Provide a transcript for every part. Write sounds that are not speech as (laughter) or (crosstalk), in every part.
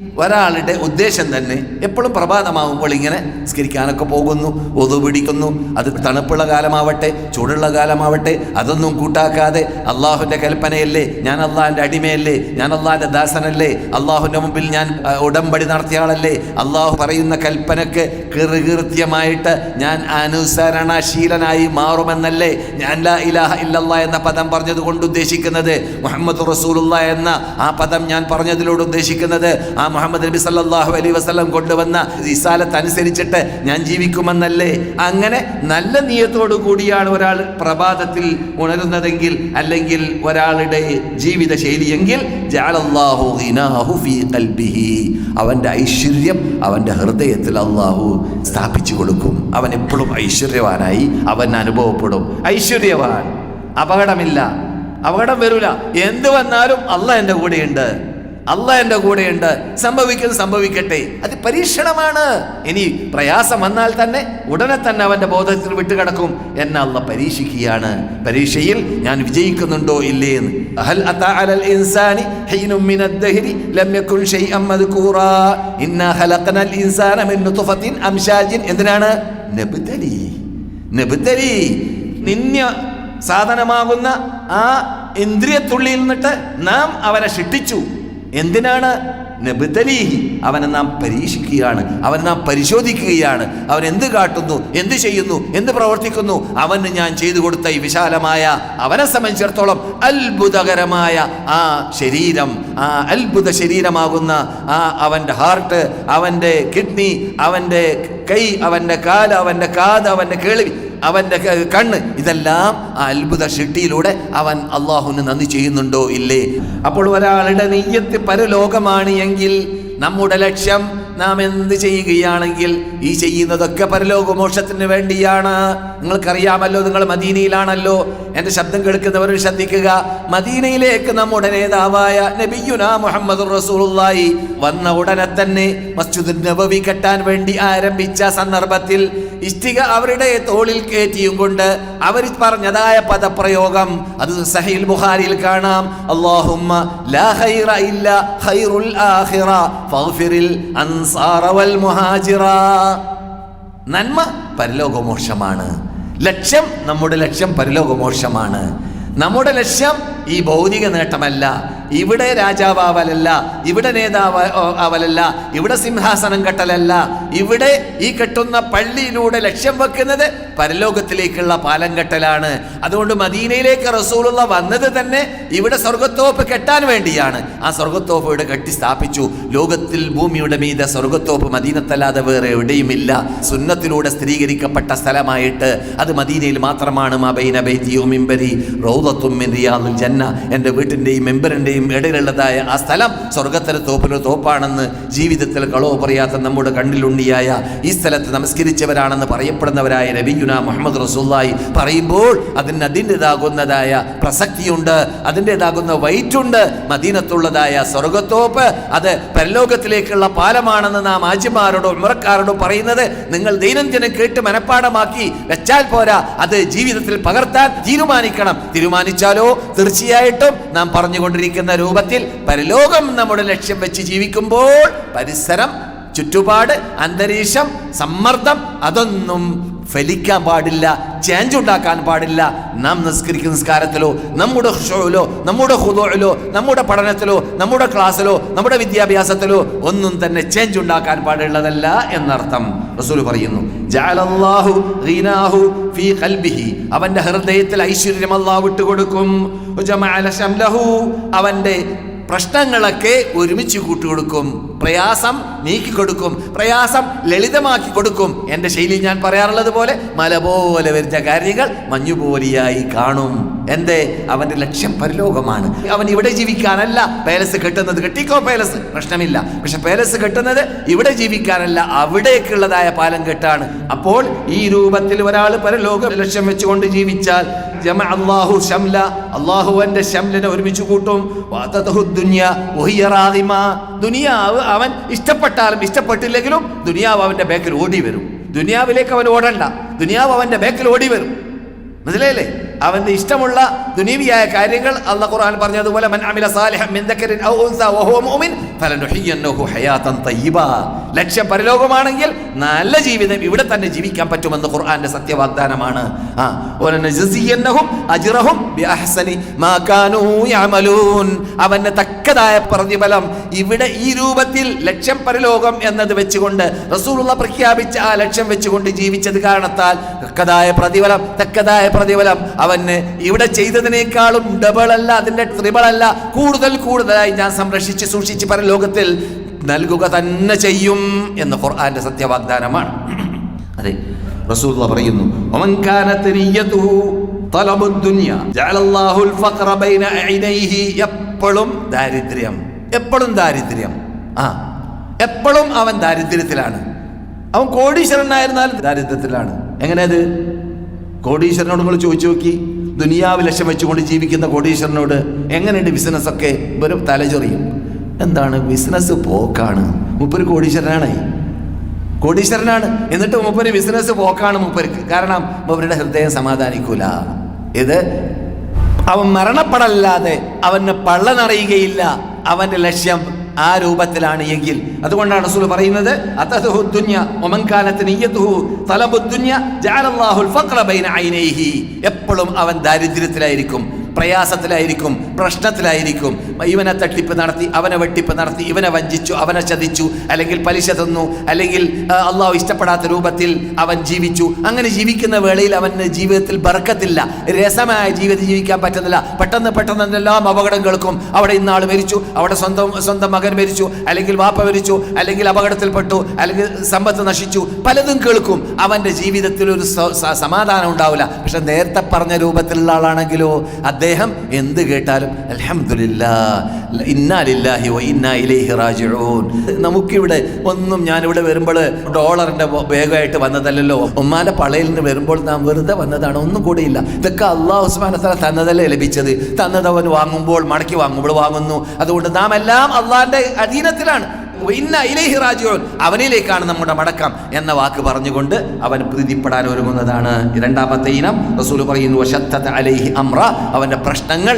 ഒരാളുടെ ഉദ്ദേശം തന്നെ എപ്പോഴും പ്രഭാതമാകുമ്പോൾ ഇങ്ങനെ സ്കരിക്കാനൊക്കെ പോകുന്നു ഒതു പിടിക്കുന്നു. അത് തണുപ്പുള്ള കാലമാവട്ടെ ചൂടുള്ള കാലമാവട്ടെ അതൊന്നും കൂട്ടാക്കാതെ അള്ളാഹുവിന്റെ കൽപ്പനയല്ലേ ഞാൻ അള്ളാഹിന്റെ അടിമയല്ലേ ഞാൻ അള്ളാഹിന്റെ ദാസനല്ലേ അള്ളാഹുവിന്റെ മുമ്പിൽ ഞാൻ ഉടമ്പടി നടത്തിയ ആളല്ലേ. അള്ളാഹു പറയുന്ന കൽപ്പനക്ക് കൃകൃത്യമായിട്ട് ഞാൻ അനുസരണശീലനായി മാറുമെന്നല്ലേ ഞാൻ ലാ ഇലാഹ ഇല്ലല്ലാ എന്ന പദം പറഞ്ഞത് കൊണ്ട് ഉദ്ദേശിക്കുന്നത്. മുഹമ്മദ് റസൂലുള്ള എന്ന ആ പദം ഞാൻ പറഞ്ഞതിലൂടെ ഉദ്ദേശിക്കുന്നത്. ആ മുഹമ്മദ് നബി സല്ലാഹു അലൈ വസ്ലം കൊണ്ടുവന്ന ഇസാലത്ത് അനുസരിച്ചിട്ട് ഞാൻ ജീവിക്കുമെന്നല്ലേ? അങ്ങനെ നല്ല നീയത്തോടു കൂടിയാണ് ഒരാൾ പ്രഭാതത്തിൽ ഉണരുന്നതെങ്കിൽ അല്ലെങ്കിൽ ഒരാളുടെ ജീവിത ശൈലിയെങ്കിൽ അവന്റെ ഐശ്വര്യം അവന്റെ ഹൃദയത്തിൽ അള്ളാഹു സ്ഥാപിച്ചു കൊടുക്കും. അവൻ എപ്പോഴും ഐശ്വര്യവാനായി. അവൻ അനുഭവപ്പെടും. ഐശ്വര്യവാൻ. അപകടമില്ല. അപകടം വരൂല. എന്ത് വന്നാലും അല്ല എന്റെ കൂടെയുണ്ട്. അല്ല എന്റെ കൂടെയുണ്ട്. സംഭവിക്കുന്നത് സംഭവിക്കട്ടെ. അത് പരീക്ഷണമാണ്. ഇനി പ്രയാസം വന്നാൽ തന്നെ ഉടനെ തന്നെ അവന്റെ ബോധത്തിൽ വിട്ടുകിടക്കും എന്നെ അല്ല പരീക്ഷിക്കുകയാണ്. പരീക്ഷയിൽ ഞാൻ വിജയിക്കുന്നുണ്ടോ ഇല്ലേ എന്ന് അഹൽ ഇൻസാനി എന്തിനാണ്? നിന്യ സാധനമാകുന്ന ആ ഇന്ദ്രിയത്തുള്ളിയിൽ നിന്നിട്ട് നാം അവനെ ശിക്ഷിച്ചു. എന്തിനാണ്? നബിതലീഹി അവനെ നാം പരീക്ഷിക്കുകയാണ്. അവനെ നാം പരിശോധിക്കുകയാണ്. അവൻ എന്ത് കാട്ടുന്നു? എന്ത് ചെയ്യുന്നു? എന്ത് പ്രവർത്തിക്കുന്നു? അവന് ഞാൻ ചെയ്തു കൊടുത്ത ഈ വിശാലമായ അവനെ സംബന്ധിച്ചിടത്തോളം അത്ഭുതകരമായ ആ ശരീരം ആ അത്ഭുത ശരീരമാകുന്ന ആ അവന്റെ ഹാർട്ട് അവന്റെ കിഡ്നി അവന്റെ കൈ അവന്റെ കാൽ അവന്റെ കാത് അവന്റെ കേൾവി അവന്റെ കണ്ണ്. ഇതെല്ലാം ആ അത്ഭുത ഷിട്ടിയിലൂടെ അവൻ അള്ളാഹുവിന് നന്ദി ചെയ്യുന്നുണ്ടോ ഇല്ലേ? അപ്പോൾ ഒരാളുടെ നെയ്യത്ത് പരലോകമാണ് എങ്കിൽ നമ്മുടെ ലക്ഷ്യം നാം എന്ത് ചെയ്യുകയാണെങ്കിൽ ഈ ചെയ്യുന്നതൊക്കെ പരലോകമോക്ഷത്തിന് വേണ്ടിയാണ്. നിങ്ങൾക്കറിയാമല്ലോ നിങ്ങൾ മദീനയിലാണല്ലോ. എന്റെ ശബ്ദം കേൾക്കുന്നവർ ശ്രദ്ധിക്കുക. മദീനയിലേക്ക് നമ്മുടെ നേതാവായ നബിയുന മുഹമ്മദ് റസൂലുള്ളാഹി വന്ന ഉടനെ തന്നെ മസ്ജിദ് നബവി കെട്ടാൻ വേണ്ടി ആരംഭിച്ച സന്ദർഭത്തിൽ ഇഷ്ടിക അവരുടെ തോളിൽ കയറ്റിയും കൊണ്ട് അവർ പറഞ്ഞതായ പദപ്രയോഗം അത് സഹീൽ ബുഹാരിയിൽ കാണാം. അല്ലാഹുമ്മ ലാ ഹൈറ ഇല്ല ഹൈറുൽ ആഖിറ. ഫഗ്ഫിറിൽ അൻസാറ മുഹാജിറ. നന്മ പരലോകമോക്ഷമാണ്. ലക്ഷ്യം നമ്മുടെ ലക്ഷ്യം പരലോകമോക്ഷമാണ്. നമ്മുടെ ലക്ഷ്യം ഈ ഭൗതിക നേട്ടമല്ല. ഇവിടെ രാജാവാവലല്ല ഇവിടെ നേതാവ് ആവലല്ല ഇവിടെ സിംഹാസനം കെട്ടലല്ല. ഇവിടെ ഈ കെട്ടുന്ന പള്ളിയിലൂടെ ലക്ഷ്യം വെക്കുന്നത് പരലോകത്തിലേക്കുള്ള പാലം കെട്ടലാണ്. അതുകൊണ്ട് മദീനയിലേക്ക് റസൂലുള്ള വന്നത് തന്നെ ഇവിടെ സ്വർഗത്തോപ്പ് കെട്ടാൻ വേണ്ടിയാണ്. ആ സ്വർഗത്തോപ്പ് ഇവിടെ കെട്ടി സ്ഥാപിച്ചു. ലോകത്തിൽ ഭൂമിയുടെ മീത സ്വർഗത്തോപ്പ് മദീനത്തല്ലാതെ വേറെ എവിടെയുമില്ല സുന്നത്തിലൂടെ സ്ഥിരീകരിക്കപ്പെട്ട സ്ഥലമായിട്ട് അത് മദീനയിൽ മാത്രമാണ്. മബൈന മിമ്പരി റൗദത്തും റിയാദുൽ ജന്ന എന്റെ വീട്ടിന്റെയും മെമ്പറിന്റെയും ഇടയിലുള്ളതായ ആ സ്ഥലം സ്വർഗത്തിലെ തോപ്പിലൊരു തോപ്പാണെന്ന് ജീവിതത്തിൽ കളവ് പറയാത്ത നമ്മുടെ കണ്ണിലുണ്ണിയായ ഈ സ്ഥലത്ത് നമസ്കരിച്ചവരാണെന്ന് പറയപ്പെടുന്നവരായ നബിയുന മുഹമ്മദ് റസൂല്ലായി പറയുമ്പോൾ അതിന് അതിന്റെതാകുന്നതായ പ്രസക്തിയുണ്ട് അതിന്റെതാകുന്ന വൈറ്റുണ്ട്. മദീനത്തുള്ളതായ സ്വർഗത്തോപ്പ് അത് പരലോകത്തിലേക്കുള്ള പാലമാണെന്ന് നാം ആജിമാരോടോ ഉമറക്കാരോടോ പറയുന്നത് നിങ്ങൾ ദൈനംദിനം കേട്ട് മനഃപ്പാടമാക്കി വെച്ചാൽ പോരാ. അത് ജീവിതത്തിൽ പകർത്താൻ തീരുമാനിക്കണം. തീരുമാനിച്ചാലോ? തീർച്ചയായിട്ടും നാം പറഞ്ഞുകൊണ്ടിരിക്കുന്ന രൂപത്തിൽ പരലോകം നമ്മുടെ ലക്ഷ്യം വെച്ച് ജീവിക്കുമ്പോൾ പരിസരം ചുറ്റുപാട് അന്തരീക്ഷം സമ്മർദ്ദം അതൊന്നും ഫലിക്കാൻ പാടില്ല ചേഞ്ച് ഉണ്ടാക്കാൻ പാടില്ല. നാം നിസ്കരിക്കുന്ന നിസ്കാരത്തിലോ നമ്മുടെ ഷോയിലോ നമ്മുടെ ഹുദോയിലോ നമ്മുടെ പഠനത്തിലോ നമ്മുടെ ക്ലാസ്സിലോ നമ്മുടെ വിദ്യാഭ്യാസത്തിലോ ഒന്നും തന്നെ ചേഞ്ച് ഉണ്ടാക്കാൻ പാടുള്ളതല്ല എന്നർത്ഥം. റസൂൽ പറയുന്നു അവന്റെ ഹൃദയത്തിൽ ഐശ്വര്യം അല്ലാഹു വിട്ടുകൊടുക്കും. അവന്റെ പ്രശ്നങ്ങളൊക്കെ ഒരുമിച്ച് കൂട്ടിക്കൊടുക്കും. പ്രയാസം നീക്കിക്കൊടുക്കും. പ്രയാസം ലളിതമാക്കി കൊടുക്കും എന്റെ ശൈലി ഞാൻ പറയാറുള്ളത് പോലെ മല പോലെ വരുന്ന കാര്യങ്ങൾ മഞ്ഞുപോലെയായി കാണും. എന്തേ? അവന്റെ ലക്ഷ്യം പരലോകമാണ്. അവൻ ഇവിടെ ജീവിക്കാനല്ല. പേലസ് കെട്ടുന്നത് കെട്ടിക്കോ പേലസ് പ്രശ്നമില്ല. പക്ഷെ പേലസ് കെട്ടുന്നത് ഇവിടെ ജീവിക്കാനല്ല. അവിടേക്കുള്ളതായ പാലം കെട്ടാണ്. അപ്പോൾ ഈ രൂപത്തിൽ ഒരാൾ പരലോക ലക്ഷ്യം വെച്ചുകൊണ്ട് ജീവിച്ചാൽ ജമ അള്ളാഹു ശംല. അള്ളാഹുവന്റെ ശംലനെ ഒരുമിച്ച് കൂട്ടും. ദുനിയാവ് അവൻ ഇഷ്ടപ്പെട്ടാലും ഇഷ്ടപ്പെട്ടില്ലെങ്കിലും ദുനിയാവ് അവന്റെ ബാക്കിൽ ഓടി വരും. ദുനിയാവിലേക്ക് അവൻ ഓടണ്ട. ദുനിയാവ് അവന്റെ ബാക്കിൽ ഓടി വരും. മനസ്സിലായില്ലേ? അവന്റെ ഇഷ്ടമുള്ള ദുനീവിയായ കാര്യങ്ങൾ അള്ളാഹ് ഖുർആൻ പറഞ്ഞതുപോലെ മൻ മിൻ ഔ മുഅ്മിൻ ഹയാതൻ ലക്ഷ്യം പരലോകമാണെങ്കിൽ നല്ല ജീവിതം ഇവിടെ തന്നെ ജീവിക്കാൻ പറ്റുമെന്ന് ഖുർആന്റെ സത്യവാഗ്ദാനമാണ്. ആ അജ്റഹും യഅമലൂൻ. അവന് തക്കതായ പ്രതിഫലം ഇവിടെ ഈ രൂപത്തിൽ ലക്ഷ്യം പരലോകം എന്നത് വെച്ചുകൊണ്ട് റസൂലുള്ള പ്രഖ്യാപിച്ച ആ ലക്ഷ്യം വെച്ചുകൊണ്ട് ജീവിച്ചത് കാരണത്താൽ തക്കതായ പ്രതിഫലം തക്കതായ പ്രതിഫലം. അവന് ഇവിടെ ചെയ്തതിനേക്കാളും ഡബിൾ അല്ല അതിന്റെ ട്രിബിൾ അല്ല കൂടുതൽ കൂടുതലായി ഞാൻ സംരക്ഷിച്ച് സൂക്ഷിച്ച് പരലോകത്തിൽ നൽകുക തന്നെ ചെയ്യും എന്ന് ഖുർആന്റെ സത്യവാഗ്ദാനമാണ്. (clears throat) അതെ റസൂലുള്ള പറയുന്നു "വമൻ കാനത്ത് നിയ്യതുഹു തലബുദ് ദുനിയ ജഅലല്ലാഹുൽ ഫഖറ ബൈന അയ്നൈഹി എപ്പോഴും ദാരിദ്ര്യം എപ്പോഴും ദാരിദ്ര്യം. ആ എപ്പോഴും അവൻ ദാരിദ്ര്യത്തിലാണ്. അവൻ കോടീശ്വരനായിരുന്നാലും ദാരിദ്ര്യത്തിലാണ്. എങ്ങനെയത് കോടീശ്വരനോട് നിങ്ങൾ ചോദിച്ചു നോക്കി. ദുനിയാവ് ലക്ഷ്യം വെച്ചുകൊണ്ട് ജീവിക്കുന്ന കോടീശ്വരനോട് എങ്ങനെയുണ്ട് ബിസിനസ്സൊക്കെ ഒരു തലചൊറിയും. എന്താണ് ബിസിനസ് പോക്കാണ്. മുപ്പര് കോടീശ്വരനാണേ. കോടീശ്വരനാണ്. എന്നിട്ട് മുപ്പര് ബിസിനസ് പോക്കാണ് മുപ്പർക്ക് കാരണം അവരുടെ ഹൃദയം സമാധാനിക്കൂല. ഇത് അവൻ മരണപ്പെടല്ലാതെ അവന് പള്ളനറിയുകയില്ല അവന്റെ ലക്ഷ്യം ആ രൂപത്തിലാണ് എങ്കിൽ. അതുകൊണ്ടാണ് റസൂൽ പറയുന്നത് എപ്പോഴും അവൻ ദാരിദ്ര്യത്തിലായിരിക്കും. പ്രയാസത്തിലായിരിക്കും പ്രശ്നത്തിലായിരിക്കും. ഇവനെ തട്ടിപ്പ് നടത്തി അവനെ വെട്ടിപ്പ് നടത്തി ഇവനെ വഞ്ചിച്ചു അവനെ ചതിച്ചു അല്ലെങ്കിൽ പലിശ തന്നു അല്ലെങ്കിൽ അള്ളാഹു ഇഷ്ടപ്പെടാത്ത രൂപത്തിൽ അവൻ ജീവിച്ചു. അങ്ങനെ ജീവിക്കുന്ന വേളയിൽ അവന് ജീവിതത്തിൽ ബർക്കത്തില്ല. രസമായ ജീവിതം ജീവിക്കാൻ പറ്റുന്നില്ല. പെട്ടെന്ന് പെട്ടെന്ന് എല്ലാം അപകടം കേൾക്കും അവിടെ ഇന്നാൾ മരിച്ചു അവിടെ സ്വന്തം സ്വന്തം മകൻ മരിച്ചു അല്ലെങ്കിൽ വാപ്പ മരിച്ചു അല്ലെങ്കിൽ അപകടത്തിൽപ്പെട്ടു അല്ലെങ്കിൽ സമ്പത്ത് നശിച്ചു. പലതും കേൾക്കും. അവന്റെ ജീവിതത്തിൽ ഒരു സമാധാനം ഉണ്ടാവില്ല. പക്ഷെ നേരത്തെ പറഞ്ഞ രൂപത്തിലുള്ള ആളാണെങ്കിലോ അദ്ദേഹം എന്ത് കേട്ടാലും അൽഹംദുലില്ലാ ഇന്നാലില്ലാഹി വ ഇന്നാ ഇലൈഹി റാജിഊൻ. നമുക്കിവിടെ ഒന്നും ഞാനിവിടെ വരുമ്പോൾ ഡോളറിന്റെ വേഗമായിട്ട് വന്നതല്ലല്ലോ. ഉമ്മാന്റെ പളയിൽ നിന്ന് വരുമ്പോൾ നാം വെറുതെ വന്നതാണ് ഒന്നും കൂടിയില്ല ഇതൊക്കെ അള്ളാഹു ഉസ്മാനത്തല തന്നതല്ലേ ലഭിച്ചത്. തന്നതവൻ വാങ്ങുമ്പോൾ മടക്കി വാങ്ങുമ്പോൾ വാങ്ങുന്നു. അതുകൊണ്ട് നാം എല്ലാം അള്ളാഹിന്റെ അധീനത്തിലാണ്. ഇന്ന ഇലൈഹി അവനിലേക്കാണ് നമ്മുടെ മടക്കം എന്ന വാക്ക് പറഞ്ഞുകൊണ്ട് അവൻ പ്രീതിപ്പെടാൻ ഒരുങ്ങുന്നതാണ്. രണ്ടാമത്തെ ഇനം റസൂൽ പറയുന്നു അലൈഹി അമ്ര അവന്റെ പ്രശ്നങ്ങൾ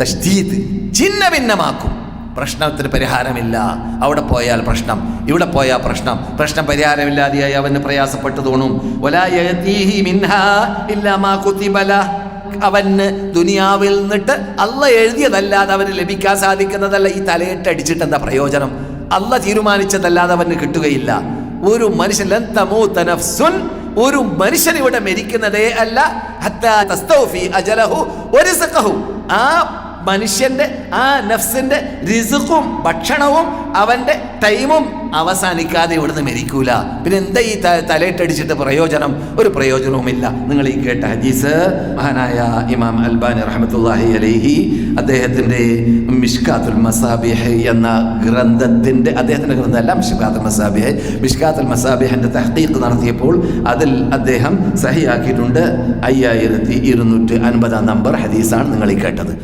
തഷ്തീത് ഛിന്ന ഭിന്നമാക്കും പ്രശ്നത്തിന് പരിഹാരമില്ല. അവിടെ പോയാൽ പ്രശ്നം ഇവിടെ പോയാൽ പ്രശ്നം. പ്രശ്നം പരിഹാരമില്ലാതെയായി അവന് പ്രയാസപ്പെട്ടു തോന്നും. അവന് ദുനിയാവിൽ നിന്നിട്ട് അല്ല എഴുതിയതല്ലാതെ അവന് ലഭിക്കാൻ സാധിക്കുന്നതല്ല ഈ തലയിട്ട് അടിച്ചിട്ട് എന്താ പ്രയോജനം? അല്ല തീരുമാനിച്ചതല്ലാതെ അവന് കിട്ടുകയില്ല. ഒരു മനുഷ്യൻ ഒരു മനുഷ്യൻ ഇവിടെ മരിക്കുന്നതേ അല്ല. അജലഹു ആ മനുഷ്യന്റെ ആ നഫ്സിന്റെ റിസുഖും ഭക്ഷണവും അവന്റെ ടൈമും അവസാനിക്കാതെ ഇവിടുന്ന് മരിക്കൂല. പിന്നെ എന്താ ഈ തലയിട്ടടിച്ചിട്ട് പ്രയോജനം? ഒരു പ്രയോജനവുമില്ല. നിങ്ങൾ ഈ കേട്ട ഹദീസ് മഹാനായ ഇമാം അൽബാനി റഹ്മത്തുള്ളാഹി അലൈഹി അദ്ദേഹത്തിന്റെ മിഷ്കാത്തുൽ മസാബിഹ് എന്ന ഗ്രന്ഥത്തിന്റെ അദ്ദേഹത്തിന്റെ ഗ്രന്ഥമല്ല മിഷ്കാത്തുൽ മസാബിഹ്. മിഷ്കാത്തുൽ മസാബിഹിന്റെ തഹ്ഖീഖ് നടത്തിയപ്പോൾ അതിൽ അദ്ദേഹം സഹിയാക്കിയിട്ടുണ്ട്. അയ്യായിരത്തി ഇരുന്നൂറ്റി അൻപതാം നമ്പർ ഹദീസാണ് നിങ്ങൾ കേട്ടത്.